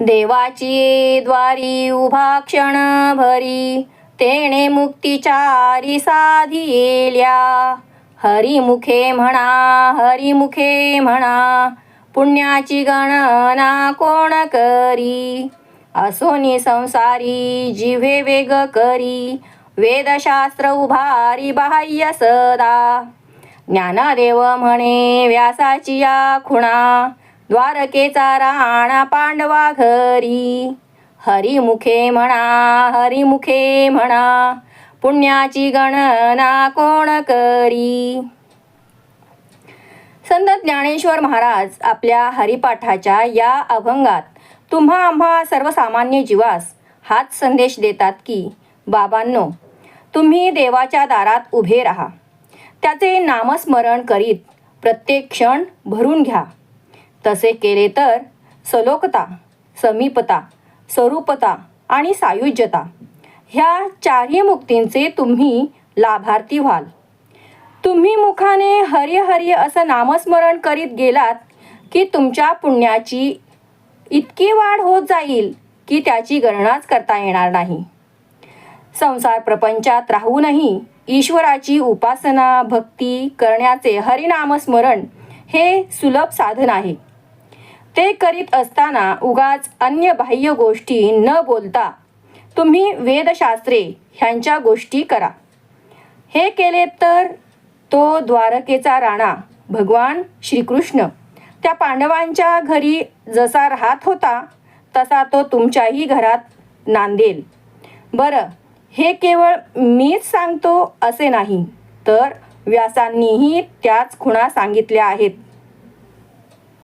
देवाची द्वारी उभा क्षण भरी तेणे मुक्तिचारी साधिल्या हरिमुखे म्हणा हरिमुखे म्हणा पुण्याची गणना कोण करी? असोनी संसारी जिव्हे वेग करी वेदशास्त्र उभारी बाह्य सदा. ज्ञानदेव म्हणे व्यासाची या खुणा द्वारकेचा राणा पांडवा घरी. हरिमुखे म्हणा हरिमुखे म्हणा पुण्याची गणना कोण करी? संत ज्ञानेश्वर महाराज आपल्या हरिपाठाच्या या अभंगात तुम्हा आम्हा सर्वसामान्य जीवास हाच संदेश देतात की बाबांनो तुम्ही देवाच्या दारात उभे राहा. त्याचे नामस्मरण करीत प्रत्येक क्षण भरून घ्या. तसे केले तर सलोकता समीपता स्वरूपता आणि सायुज्यता ह्या चारही मुक्तींचे तुम्ही लाभार्थी व्हाल. तुम्ही मुखाने हरी हरी असं नामस्मरण करीत गेलात की तुमच्या पुण्याची इतकी वाढ होत जाईल की त्याची गणनाच करता येणार नाही. संसार प्रपंचात राहूनही ईश्वराची उपासना भक्ती करण्याचे हरिनामस्मरण हे सुलभ साधन आहे. ते करीत असताना उगाच अन्य बाह्य गोष्टी न बोलता तुम्ही वेदशास्त्रे ह्यांच्या गोष्टी करा. हे केले तर तो द्वारकेचा राणा भगवान श्रीकृष्ण त्या पांडवांच्या घरी जसा राहत होता तसा तो तुमच्याही घरात नांदेल. बरं हे केवळ मीच सांगतो असे नाही तर व्यासांनीही त्याच खुणा सांगितल्या आहेत.